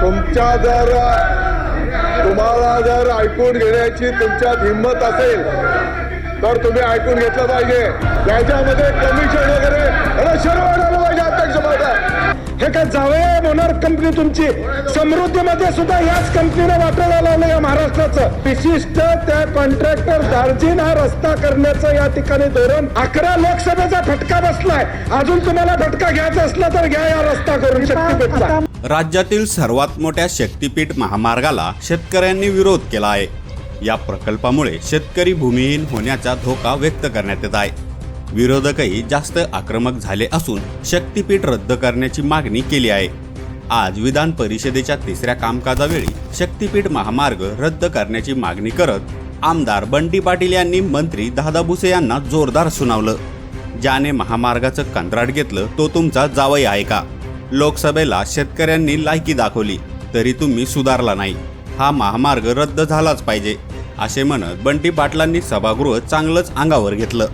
तुमच्या जर तुम्हाला जर ऐकून घेण्याची तुमच्यात हिंमत असेल तर तुम्ही ऐकून घेतलं पाहिजे. त्याच्यामध्ये कमिशन वगैरे अरे शरम पाहिजे अध्यक्ष महोदय हे का जावे मोनार कंपनी तुमची. समृद्धीमध्ये सुद्धा याच कंपनीला वाटायला लावलं या महाराष्ट्राचं. विशिष्ट त्या कॉन्ट्रॅक्टर दार्जिन हा रस्ता करण्याचं या ठिकाणी धोरण अकरा लोकसभेचा फटका बसलाय. अजून तुम्हाला फटका घ्यायचा असला तर घ्या या रस्ता करून शक्तीपीठचा राज्यातील सर्वात मोठ्या शक्तीपीठ महामार्गाला शेतकऱ्यांनी विरोध केला आहे. या प्रकल्पामुळे शेतकरी भूमिहीन होण्याचा धोका व्यक्त करण्यात येत आहे. विरोधकही जास्त आक्रमक झाले असून शक्तीपीठ रद्द करण्याची मागणी केली आहे. आज विधान परिषदेच्या तिसऱ्या कामकाजावेळी शक्तीपीठ महामार्ग रद्द करण्याची मागणी करत आमदार बंटी पाटील यांनी मंत्री दादा भुसे यांना जोरदार सुनावलं. ज्याने महामार्गाचं कंत्राट घेतलं तो तुमचा जावई आहे का? लोकसभेला शेतकऱ्यांनी लायकी दाखवली तरी तुम्ही सुधारला नाही. हा महामार्ग रद्द झालाच पाहिजे असे म्हणत बंटी पाटलांनी सभागृह चांगलंच अंगावर घेतलं.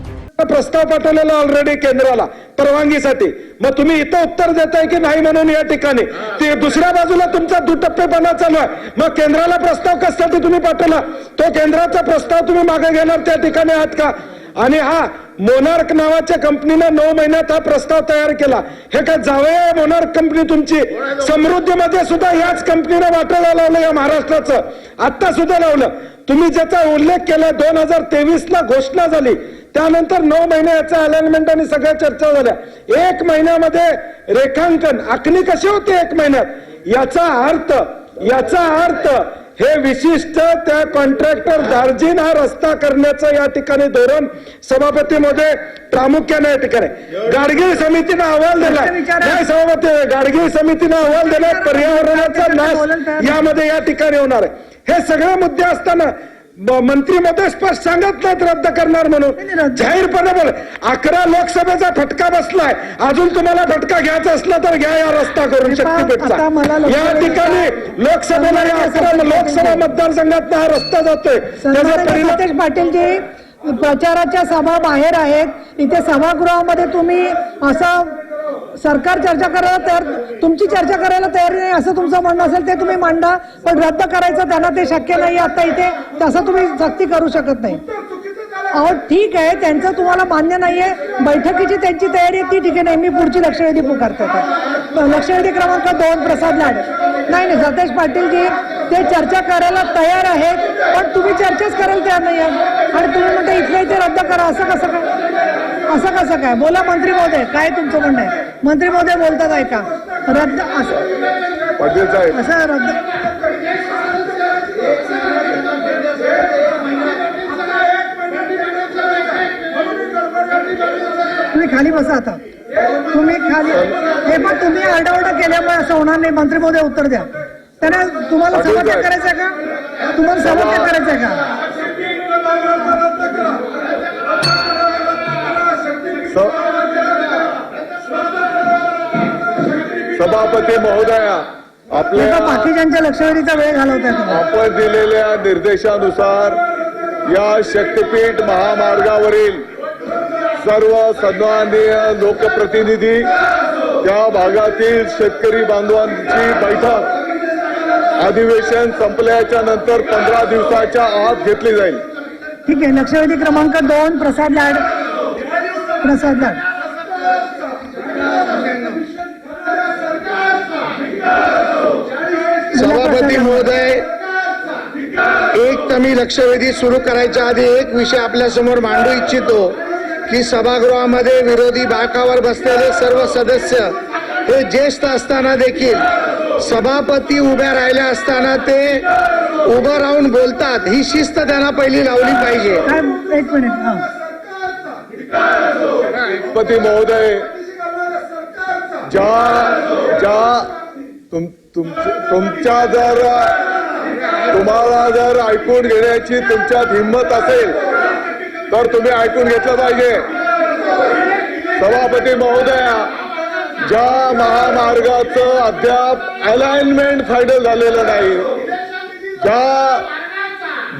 प्रस्ताव पाठवलेला ऑलरेडी केंद्राला परवानगीसाठी. मग तुम्ही इथं उत्तर देताय की नाही म्हणून या ठिकाणी? ते दुसऱ्या बाजूला तुमचा दुटप्पेपणा चालू आहे. मग केंद्राला प्रस्ताव कशासाठी तुम्ही पाठवला? तो केंद्राचा प्रस्ताव तुम्ही मागे घेणार त्या ठिकाणी आहात का? आणि हा मोनार्क नावाच्या कंपनीने नऊ महिन्यात हा प्रस्ताव तयार केला. हे काय जावया मोनार्क कंपनी तुमची? समृद्धीमध्ये सुद्धा याच कंपनीने वाटायला लावलं या महाराष्ट्राचं. आता सुद्धा लावलं. तुम्ही ज्याचा उल्लेख केला दोन हजार तेवीस ला घोषणा झाली. त्यानंतर नऊ महिने याचा अलाइनमेंट आणि सगळ्या चर्चा झाल्या. एक महिन्यामध्ये रेखांकन आखणी कशी होते एक महिन्यात? याचा अर्थ याचा अर्थ हे विशिष्ट त्या कॉन्ट्रॅक्टर दार्जिन हा रस्ता करण्याचं या ठिकाणी धोरण सभापती मध्ये प्रामुख्याने या ठिकाणी. गाडगिळ समितीनं अहवाल दिलाय. नाही सभापती गाडगिळ समितीनं अहवाल दिलाय. पर्यावरणाचा नाश यामध्ये या ठिकाणी होणार आहे. हे सगळे मुद्दे असताना मंत्री मध्ये स्पष्ट सांगत नाहीत रद्द करणार म्हणून. जाहीरपणे बोल. अकरा लोकसभेचा फटका बसलाय. अजून तुम्हाला फटका घ्यायचा असला तर घ्या या रस्ता करून शक्तीपीठचा. या ठिकाणी लोकसभेला या अकरा लोकसभा मतदारसंघात हा रस्ता जातोय. त्याचा सतेज पाटीलजी प्रचाराच्या सभा बाहेर आहेत. इथे सभागृहामध्ये तुम्ही असं सरकार चर्चा करायला तयार तुमची चर्चा करायला तयार नाही असं तुमचं म्हणणं असेल ते तुम्ही मांडा पण रद्द करायचं त्यांना ते शक्य नाही आता इथे तसं तुम्ही सक्ती करू शकत नाही. अहो ठीक आहे त्यांचं तुम्हाला मान्य नाहीये बैठकीची त्यांची तयारी आहे ती ठीक आहे नाही मी पुढची लक्षवेधी पुकारते. लक्षवेधी क्रमांक दोन प्रसाद लाड. नाही नाही सतेज पाटीलजी ते चर्चा करायला तयार आहेत पण तुम्ही चर्चाच करायला तयार नाही आहात. आणि तुम्ही म्हणता इथल्या इथे रद्द करा असं कसं काय? असं कसं काय? बोला मंत्री महोदय काय तुमचं म्हणणं आहे? मंत्री महोदय बोलतात ऐका रद्द असं पाटील साहेब. असं रद्द तुम्ही खाली बसा आता. तुम्ही खाली हे पण तुम्ही आरडाओरडा केल्यामुळे असं होणार नाही. मंत्री महोदय उत्तर द्या. त्यांना तुम्हाला साहेब. करायचं का? तुम्हाला सभात्याग करायचं का? सभापती महोदया आपल्या का बाकीच्यांच्या लक्षवेधीचा वेळ घालवताय तुम्ही. आपण दिलेल्या निर्देशानुसार या शक्तीपीठ महामार्गावरील सर्व सन्माननीय लोकप्रतिनिधी त्या भागातील शेतकरी बांधवांची बैठक अधिवेशन संपल्याच्या नंतर पंधरा दिवसाच्या आत घेतली जाईल. ठीक आहे लक्षवेधी क्रमांक दोन प्रसाद लाड. प्रसाद लाड. मी लक्षवेधी सुरू करायच्या आधी एक विषय आपल्यासमोर मांडू इच्छितो की सभागृहामध्ये विरोधी बाकावर बसलेले सर्व सदस्य हे ज्येष्ठ असताना देखील सभापती उभ्या राहिल्या असताना ते उभं राहून बोलतात. ही शिस्त त्यांना पहिली लावली पाहिजे. काय एक मिनिट हा. पती महोदय ज्या ज्या तुम तुमच्या तुमच्या जर तुम्हाला जर ऐकून घेण्याची तुमच्यात हिंमत असेल तर तुम्ही ऐकून घेतलं पाहिजे. सभापती महोदया ज्या महामार्गाचं अद्याप अलाइनमेंट फायनल झालेलं नाही ज्या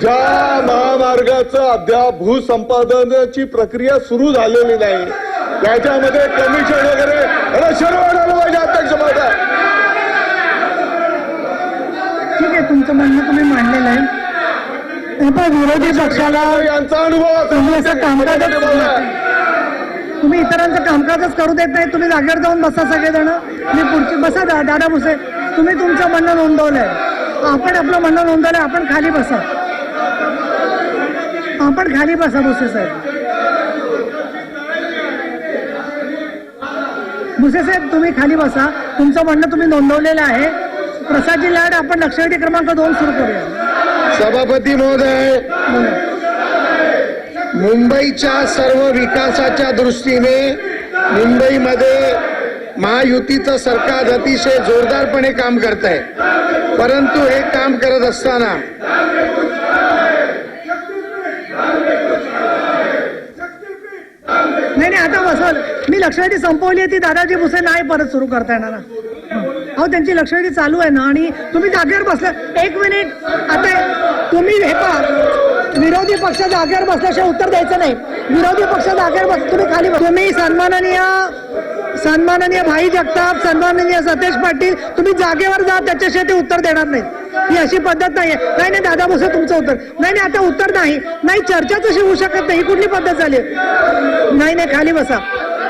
ज्या महामार्गाचं अद्याप भूसंपादनाची प्रक्रिया सुरू झालेली नाही त्याच्यामध्ये कमिशन वगैरे अरे शरम पाहिजे अध्यक्ष महोदय. तुमचं म्हणणं तुम्ही मांडलेलं आहे. पण विरोधी पक्षाला यांचा अनुभव तुम्ही. असं कामकाजच तुम्ही इतरांचं कामकाजच करू देत नाही. तुम्ही जागेवर जाऊन बसा सगळेजण. मी पुढची बसा दा- दादा भुसे. तुम्ही तुमचं म्हणणं नोंदवलंय. आपण आपलं म्हणणं नोंदवलंय. आपण खाली बसा. आपण खाली बसा भुसे साहेब. भुसे साहेब तुम्ही खाली बसा. तुमचं म्हणणं तुम्ही नोंदवलेलं आहे. प्रसादजी लाड आपण लक्षवेधी क्रमांक दोन सुरू करूया. सभापती महोदय मुंबईच्या सर्व विकासाच्या दृष्टीने मुंबईमध्ये महायुतीचं सरकार अतिशय जोरदारपणे काम करत आहे परंतु हे काम करत असताना नाही नाही आता बसल मी लक्षवेधी संपवली ती दादाजी भुसे नाही परत सुरू करता येणार. ना अहो त्यांची लक्षवेधी चालू आहे ना आणि तुम्ही जागेवर बसला एक मिनिट आता तुम्ही हे पहा विरोधी पक्ष जागेवर बसल्याशिवाय उत्तर द्यायचं नाही. विरोधी पक्ष जागेवर बस तुम्ही खाली तुम्ही सन्माननीय सन्माननीय भाई जगताप सन्माननीय सतेज पाटील तुम्ही जागेवर जा त्याच्याशिवाय ते उत्तर देणार नाहीत. ही अशी पद्धत नाही आहे नाही नाही दादा भुसे तुमचं उत्तर. नाही नाही आता उत्तर नाही. नाही चर्चा अशी होऊ शकत नाही. ही कुठली पद्धत झाली? नाही नाही खाली बसा.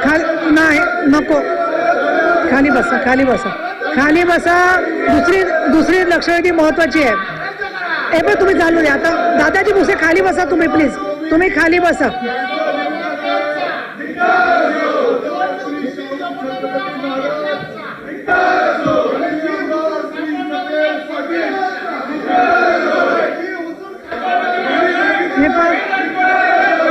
खाली नाही नको. खाली बसा खाली बसा. खाली बसा. दुसरी दुसरी लक्षवेधी महत्वाची आहे. हे पण तुम्ही चालू द्या. आता दादाजी भुसे खाली बसा तुम्ही प्लीज तुम्ही खाली बसा. हे पण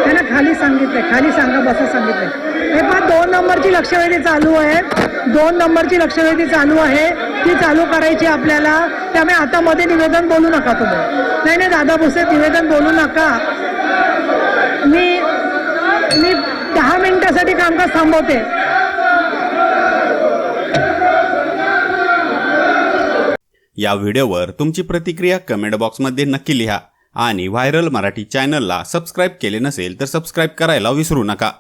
त्यांना खाली सांगितलंय. खाली सांगा बसा सांगितलंय. हे पण दोन नंबरची लक्षवेधी चालू आहे. दोन नंबरची लक्षवेधी चालू आहे. ती चालू करायची आपल्याला. त्यामुळे आता मध्ये निवेदन बोलू नका तुम्ही. नाही नाही दादा भुसे निवेदन बोलू नका. मी मी दहा मिनिटासाठी कामकाज थांबवते. या व्हिडिओवर तुमची प्रतिक्रिया कमेंट बॉक्समध्ये नक्की लिहा. आणि व्हायरल मराठी चॅनलला सबस्क्राईब केले नसेल तर सबस्क्राईब करायला विसरू नका.